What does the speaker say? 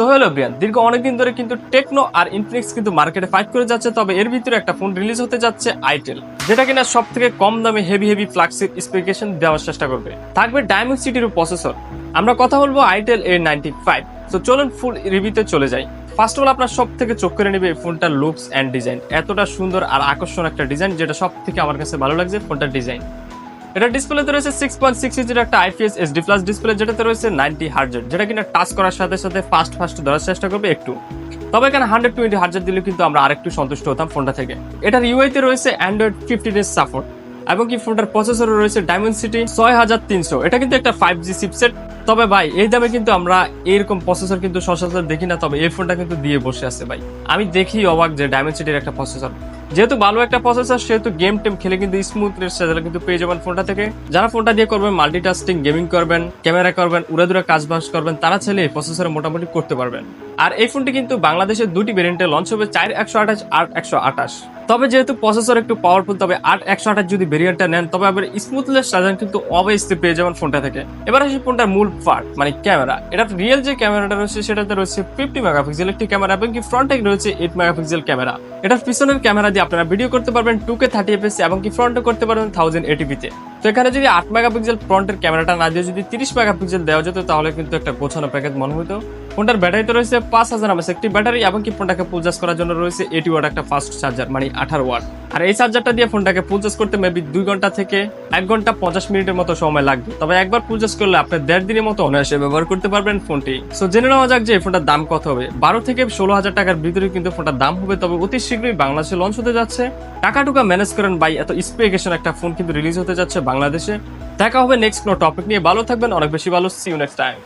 So hello দীর্ঘ অনেকদিন ধরে কিন্তু টেকনো আর ইনফিনিক্স কিন্তু মার্কেটে ফাইট করে যাচ্ছে, তবে এর ভিতরে একটা ফোন রিলিজ হতে যাচ্ছে আইটেল, যেটা কিনা সব থেকে কম দামে হেভি হেভি ফ্লাক্সির স্পেসিফিকেশন দেওয়ার চেষ্টা করবে। থাকবে ডায়মন্ড সিটির প্রসেসর আমরা কথা বলব আইটেল এ নাইনটি ফাইভ তো চলুন ফুল রিভিউতে চলে যাই। ফার্স্ট অফ অল আপনার সব থেকে চোখ করে নেবে এই ফোনটার লুকস অ্যান্ড ডিজাইন এতটা সুন্দর আর আকর্ষণ একটা ডিজাইন যেটা সব থেকে আমার কাছে ভালো লাগছে ফোনটার ডিজাইন এটা ডিসপ্লেতে রয়েছে সিক্স পয়েন্ট সিক্স ইঞ্চের একটা আইপিএস এসডি প্লাস ডিসপ্লে যেটাতে রয়েছে নাইনটি হার্জের যেটা কিনা টাচ করার সাথে সাথে ফাস্ট ফাস্ট ধরার চেষ্টা করবে একটু। তবে এখানে হান্ড্রেড টোয়েন্টি হার্জার দিলে কিন্তু আমরা আরেকটু সন্তুষ্ট হতাম ফোনটা থেকে। এটার ইউআইতে রয়েছে অ্যান্ড্রয়েড ফিফটিন এর সাপোর্ট এবং কি ফোনটার প্রসেসরে রয়েছে ডায়মন্ড সিটি ছয় হাজার তিনশো। এটা কিন্তু একটা ফাইভ জি চিপসেট তবে ভাই, এই দামে কিন্তু আমরা এরকম প্রসেসর কিন্তু সচরাচর দেখি না, তবে এই ফোনটা কিন্তু দিয়ে বসে আছে ভাই। আমি দেখি অবাক যে ডায়মন্ড সিটির একটা প্রসেসর যেহেতু ভালো একটা প্রসেসর সেহেতু গেম টেম খেলে কিন্তু স্মুথ সেটা কিন্তু পেয়ে যাবেন ফোনটা থেকে। যারা ফোনটা দিয়ে করবেন মাল্টিটাস্কিং গেমিং করবেন ক্যামেরা করবেন, উড়াদুরা কাজ বাজ করবেন, তারা ছেলে প্রসেসরে মোটামুটি করতে পারবেন। আর এই ফোনটি কিন্তু বাংলাদেশের দুটি ভেরিয়েন্টে লঞ্চ হবে, চার একশো আঠাশ, আট একশো আঠাশ। তবে যেহেতু প্রসেসর একটু পাওয়ারফুল তবে আট, একশো আঠাশ যদি ভেরিয়েন্টটা নেন, তবে আবার স্মুথলেস সাজান কিন্তু অবভিয়াসলি পেয়ে যাবেন ফোনটা থেকে। এবার আসি ফোনটার মূল পার্ট মানে ক্যামেরা এটা রিয়েল যে ক্যামেরাটা রয়েছে, সেটাতে রয়েছে ফিফটি মেগাপিক্সেল একটি ক্যামেরা এবং কি ফ্রন্টে রয়েছে এইট মেগাপিক্সেল ক্যামেরা এটার পিছনের ক্যামেরা দিয়ে আপনারা ভিডিও করতে পারবেন টু কে থার্টি এফএস এবং কি ফ্রন্টে করতে পারবেন থাউজেন্ড এটিপিতে তো এখানে যদি আট মেগাপিক্সেল ফ্রন্টের ক্যামেরাটা না দিয়ে যদি তিরিশ মেগাপিক্সেল দেওয়া যেত, তাহলে কিন্তু একটা গোছানো প্যাকেজ মনে হতো। ফোনটার ব্যাটারিতে রয়েছে পাঁচ হাজার এমএস একটি ব্যাটারি এবং কি ফোনটাকে পূজাস করার জন্য রয়েছে এইটি ওয়াট একটা ফাস্ট চার্জার মানে আঠারো ওয়াট আর এই চার্জারটা দিয়ে ফোনটাকে পূজাস করতে মেবি দুই ঘণ্টা থেকে এক ঘণ্টা পঞ্চাশ মিনিটের মতো সময় লাগবে। তবে একবার পূজাস করলে আপনি দেড় দিনের মতো অনায়াসে ব্যবহার করতে পারবেন ফোনটি। সো জেনে নেওয়া যাক যে ফোনটার দাম কত হবে। বারো থেকে ষোলো হাজার টাকার ভিতরে কিন্তু ফোনটার দাম হবে, তবে অতি শীঘ্রই বাংলাদেশে লঞ্চ হতে যাচ্ছে। টাকা টুকা ম্যানেজ করেন বাই এত স্পেকেশন একটা ফোন কিন্তু রিলিজ হতে যাচ্ছে বাংলাদেশে। দেখা হবে নেক্সট কোনো টপিক নিয়ে। ভালো থাকবেন, অনেক বেশি ভালো। C you next time